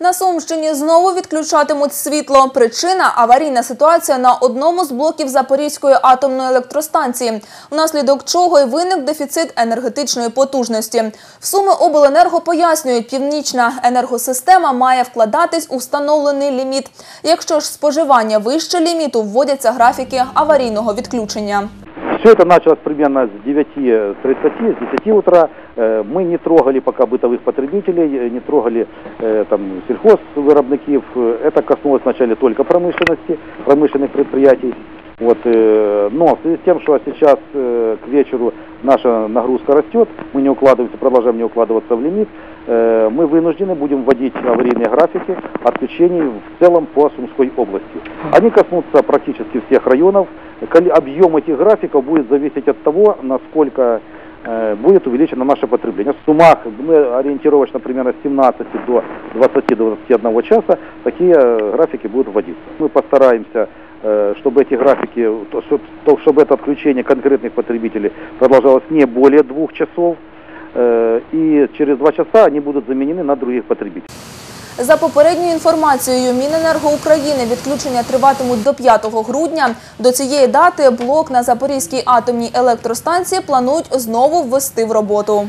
На Сумщині знову відключатимуть світло. Причина – аварійна ситуація на одному з блоків Запорізької атомної електростанції, внаслідок чого й виник дефіцит енергетичної потужності. В Суми обленерго пояснюють, північна енергосистема має вкладатись у встановлений ліміт. Якщо ж споживання вище ліміту, вводяться графіки аварійного відключення. Все это началось примерно с 9.30, с 10 утра. Э, Мы не трогали пока бытовых потребителей, э, не трогали э, там, сельхозвыробников. Э, Это коснулось вначале только промышленности, промышленных предприятий. Вот, э, но в связи с тем, что сейчас э, к вечеру наша нагрузка растет, мы не укладываемся, продолжаем не укладываться в лимит, э, мы вынуждены будем вводить аварийные графики отключений в целом по Сумской области. Они коснутся практически всех районов. Коли- Объем этих графиков будет зависеть от того, насколько э, будет увеличено наше потребление. В суммах мы ориентировочно примерно с 17 до 20-21 часа такие э, графики будут вводиться. Мы постараемся э, чтобы эти графики, то, чтоб- то, чтобы это отключение конкретных потребителей продолжалось не более двух часов, э, и через два часа они будут заменены на других потребителей. За попередньою інформацією Міненерго України відключення триватимуть до 5 грудня. До цієї дати блок на Запорізькій атомній електростанції планують знову ввести в роботу.